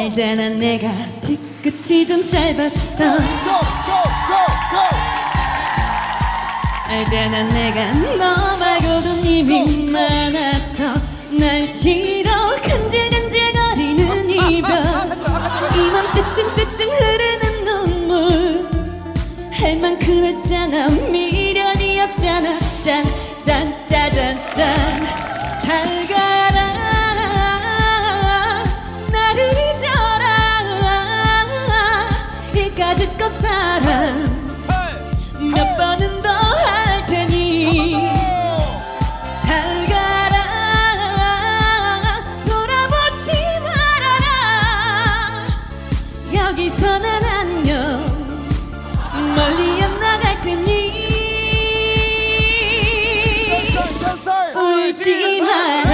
알잖아 내가 뒤끝이 좀 짧았어. 알잖아 내가 너 말고도 이미 많았어 날 싫어. 간질간질거리는 이별. 이맘때쯤 때쯤 흐르는 눈물. 할 만큼 했잖아. 미련이 없잖아. 짠 짠 짜잔 짠. 울지 마라.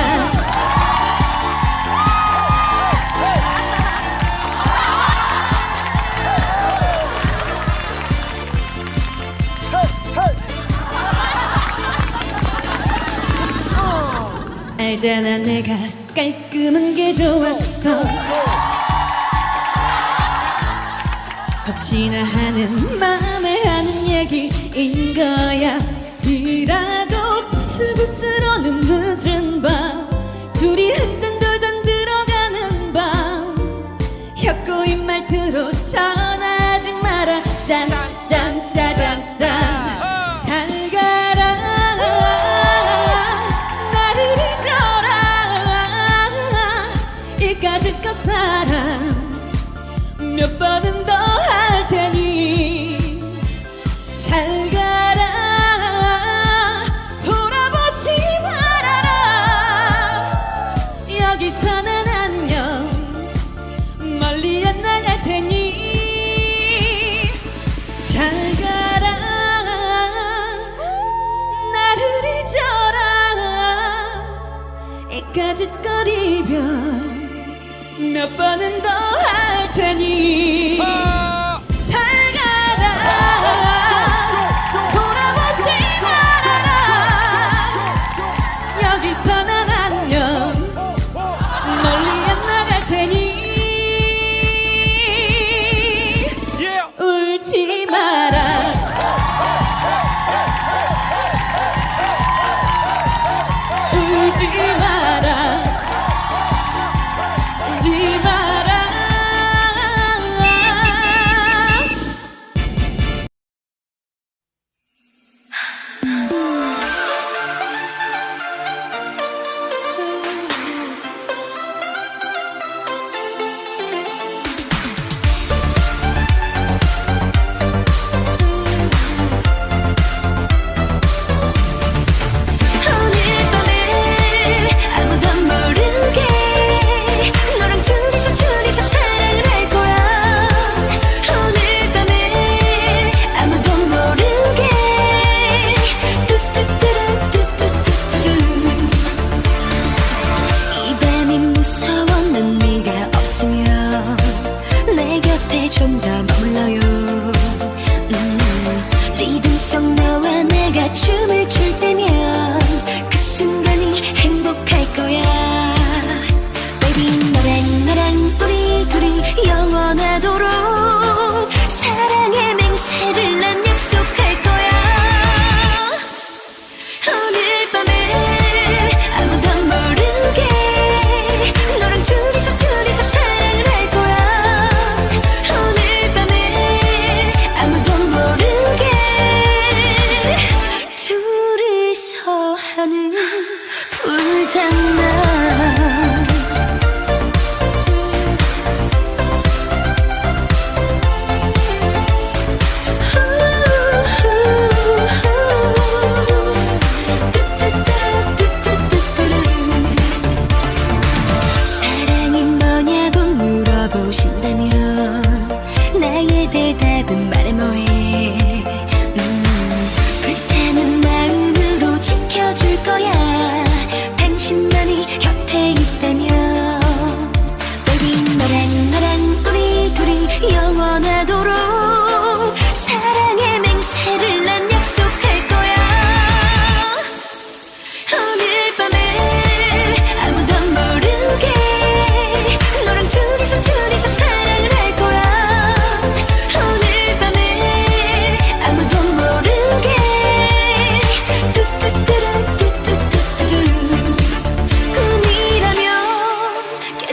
어. 알잖아 내가 깔끔한 게 좋았어. 혹시나 하는 마음에 하는 얘기인 거야. 그런 오는 늦은 밤 술이 한 잔 두 잔 들어가는 밤. 혀꼬인 말투로 전하지 말아. 짠 가짓거리면 몇 번은 더 할 테니 아 잘 가라 돌아보지 말아라 여기서 난 안녕 멀리 안 나갈 테니 울지 마라 울지 마라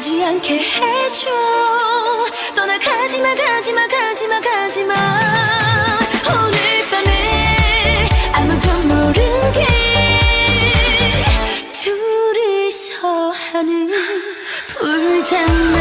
가지 않게 해줘. 떠나 가지마 가지마 가지마 가지마. 오늘 밤에 아무도 모르게 둘이서 하는 불장